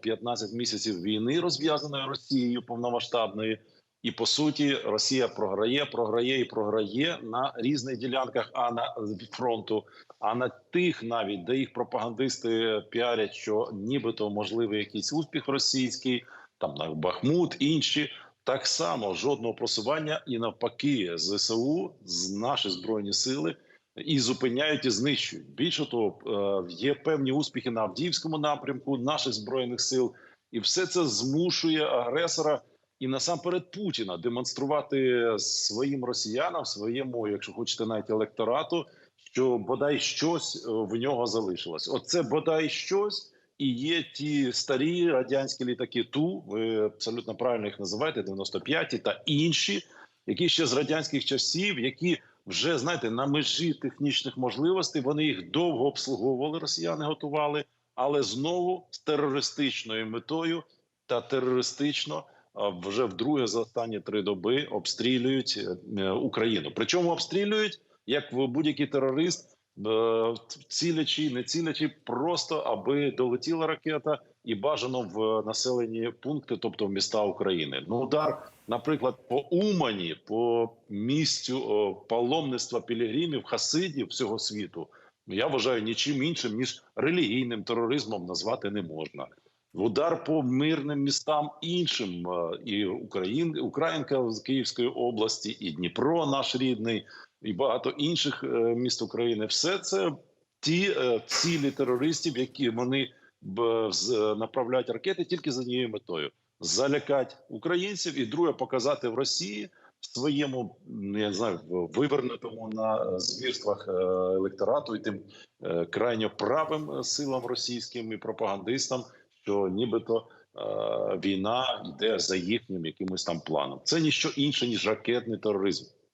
15 місяців війни, розв'язаної Росією повномасштабної. І по суті, Росія програє, програє і програє на різних ділянках, а на фронту, а на тих, навіть де їх пропагандисти піарять, що нібито можливий якийсь успіх російський, там на Бахмут, інші так само жодного просування, і навпаки, зсу з наші збройні сили і зупиняють і знищують. Більше того, е, є певні успіхи на Авдіївському напрямку наших збройних сил, і все це змушує агресора і насамперед Путіна демонструвати своїм росіянам, своєму, якщо хочете, навіть електорату, що бодай щось е, в нього залишилось. Оце бодай щось. І є ті старі радянські літаки Ту, ви абсолютно правильно їх називаєте, 95-ті та інші, які ще з радянських часів, які вже знаєте на межі технічних можливостей. Вони їх довго обслуговували, росіяни готували, але знову з терористичною метою та терористично вже вдруге за останні три доби обстрілюють е, Україну. Причому обстрілюють як будь-який терорист. Е, Цілячи, не цілячи, просто аби долетіла ракета і бажано в населені пункти, тобто в міста України. Ну, удар, наприклад, по Умані, по місцю паломництва пілігримів, хасидів всього світу. Я вважаю нічим іншим ніж релігійним тероризмом назвати не можна. Удар по мирним містам іншим е, і Україн, Українка з Київської області, і Дніпро, наш рідний, і багато інших е, міст України. Все це ті е, цілі терористів, які вони направляють ракети тільки з однією метою: залякати українців, і друге показати в Росії в своєму ну, не знаю, вивернутому на звірствах електорату і тим крайньо правим силам російським і пропагандистам, що нібито е, війна йде за їхнім якимось там планом. Це ніщо інше ніж ракетний тероризм.